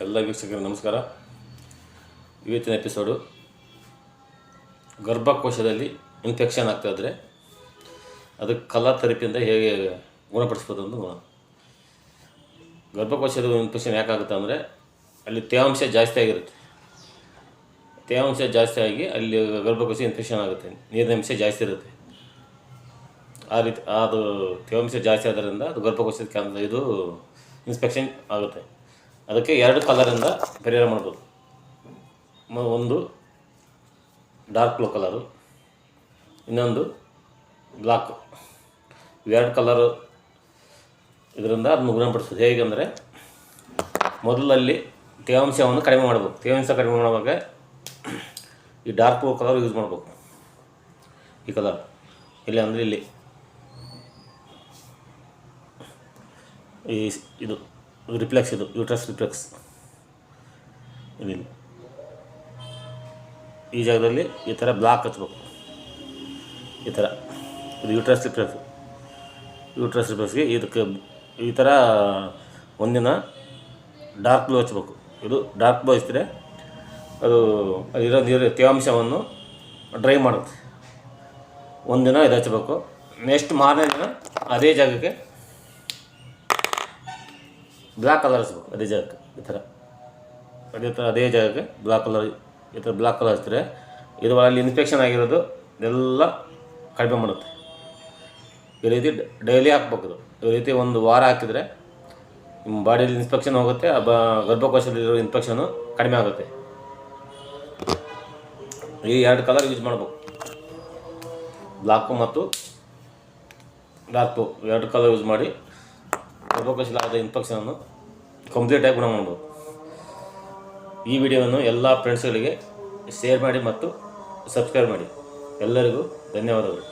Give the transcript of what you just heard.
ಎಲ್ಲ ವೀಕ್ಷಕರಿಗೆ ನಮಸ್ಕಾರ. ಇವತ್ತಿನ ಎಪಿಸೋಡು ಗರ್ಭಕೋಶದಲ್ಲಿ ಇನ್ಫೆಕ್ಷನ್ ಆಗ್ತಾಯಿದ್ರೆ ಅದಕ್ಕೆ ಕಲಾ ಥೆರಪಿಯಿಂದ ಹೇಗೆ ಗುಣಪಡಿಸ್ಬೋದು ಅಂತ ನೋಡೋಣ. ಗರ್ಭಕೋಶದ ಇನ್ಫೆಕ್ಷನ್ ಯಾಕಾಗುತ್ತೆ ಅಂದರೆ ಅಲ್ಲಿ ತೇವಾಂಶ ಜಾಸ್ತಿ ಆಗಿರುತ್ತೆ. ತೇವಾಂಶ ಜಾಸ್ತಿ ಆಗಿ ಅಲ್ಲಿ ಗರ್ಭಕೋಶ ಇನ್ಫೆಕ್ಷನ್ ಆಗುತ್ತೆ. ನೀರಿನ ಅಂಶ ಜಾಸ್ತಿ ಇರುತ್ತೆ. ಆ ರೀತಿ, ಅದು ತೇವಾಂಶ ಜಾಸ್ತಿ ಆದ್ದರಿಂದ ಅದು ಗರ್ಭಕೋಶದ ಕ್ಯಾನ್ಸರ್, ಇದು ಇನ್ಸ್ಪೆಕ್ಷನ್ ಆಗುತ್ತೆ. ಅದಕ್ಕೆ ಎರಡು ಕಲರಿಂದ ಪರಿಹಾರ ಮಾಡ್ಬೋದು. ಒಂದು ಡಾರ್ಕ್ ಬ್ಲೂ ಕಲರು ಇನ್ನೊಂದು ಬ್ಲಾಕ್ ಇವೆರಡು ಕಲರು ಇದರಿಂದ ಅದನ್ನು ಗುಣಪಡಿಸೋದು ಹೇಗೆಂದರೆ ಮೊದಲಲ್ಲಿ ತೇವಾಂಶವನ್ನು ಕಡಿಮೆ ಮಾಡಬೇಕು. ತೇವಾಂಶ ಕಡಿಮೆ ಮಾಡುವಾಗ ಈ ಡಾರ್ಕ್ ಬ್ಲೂ ಕಲರ್ ಯೂಸ್ ಮಾಡಬೇಕು. ಈ ಕಲರ್ ಇಲ್ಲಿ ಅಂದರೆ ಇಲ್ಲಿ ಈ ಇದು. ರಿಫ್ಲೆಕ್ಸ್ ಇದು ಯೂಟ್ರಸ್ ರಿಫ್ಲೆಕ್ಸ್ ಇಲ್ಲಿ ಈ ಜಾಗದಲ್ಲಿ ಈ ಥರ ಬ್ಲಾಕ್ ಹಚ್ಬೇಕು. ಈ ಥರ. ಇದು ಯೂಟ್ರಸ್ ರಿಫ್ಲೆಕ್ಸ್ ಯೂಟ್ರಸ್ ರಿಫ್ಲೆಕ್ಸ್ಗೆ ಇದಕ್ಕೆ ಈ ಥರ ಒಂದಿನ ಡಾರ್ಕ್ ಬ್ಲೂ ಹಚ್ಬೇಕು. ಇದು ಡಾರ್ಕ್ ಬ್ಲೂ ಹಚ್ಚಿದ್ರೆ ಅದು ಇರೋ ನೀರು, ತೇವಾಂಶವನ್ನು ಡ್ರೈ ಮಾಡುತ್ತೆ. ಒಂದಿನ ಇದು ಹಚ್ಚಬೇಕು ನೆಕ್ಸ್ಟ್ ಮಾರನೇ ದಿನ ಅದೇ ಜಾಗಕ್ಕೆ ಬ್ಲ್ಯಾಕ್ ಕಲರ್ ಹಚ್ಬೇಕು ಅದೇ ಜಾಗಕ್ಕೆ, ಈ ಥರ. ಅದೇ ಥರ, ಅದೇ ಜಾಗಕ್ಕೆ ಬ್ಲ್ಯಾಕ್ ಕಲರ್ ಈ ಥರ ಬ್ಲ್ಯಾಕ್ ಕಲರ್ ಹಚ್ಚಿದ್ರೆ ಇದು ಅಲ್ಲಿ ಇನ್ಫೆಕ್ಷನ್ ಆಗಿರೋದು ಎಲ್ಲ ಕಡಿಮೆ ಮಾಡುತ್ತೆ. ಈ ರೀತಿ ಡೈಲಿ ಹಾಕ್ಬೇಕು ಇದು. ಈ ರೀತಿ ಒಂದು ವಾರ ಹಾಕಿದರೆ ನಿಮ್ಮ ಬಾಡಿಯಲ್ಲಿ ಇನ್ಫೆಕ್ಷನ್ ಹೋಗುತ್ತೆ, ಆ ಗರ್ಭಕೋಶದಲ್ಲಿರೋ ಇನ್ಫೆಕ್ಷನು ಕಡಿಮೆ ಆಗುತ್ತೆ. ಈ ಎರಡು ಕಲರ್ ಯೂಸ್ ಮಾಡ್ಬೇಕು. ಬ್ಲಾಕು ಮತ್ತು ಡಾರ್ಕು ಎರಡು ಕಲರ್ ಯೂಸ್ ಮಾಡಿ ಗರ್ಭಕೋಶಲಾದ ಇನ್ಫೆಕ್ಷನನ್ನು ಕಂಪ್ಲೀಟಾಗಿ ಗುಣ ಮಾಡ್ಬೋದು. ಈ ವಿಡಿಯೋವನ್ನು ಎಲ್ಲ ಫ್ರೆಂಡ್ಸ್ಗಳಿಗೆ ಶೇರ್ ಮಾಡಿ ಮತ್ತು ಸಬ್ಸ್ಕ್ರೈಬ್ ಮಾಡಿ. ಎಲ್ಲರಿಗೂ ಧನ್ಯವಾದಗಳು.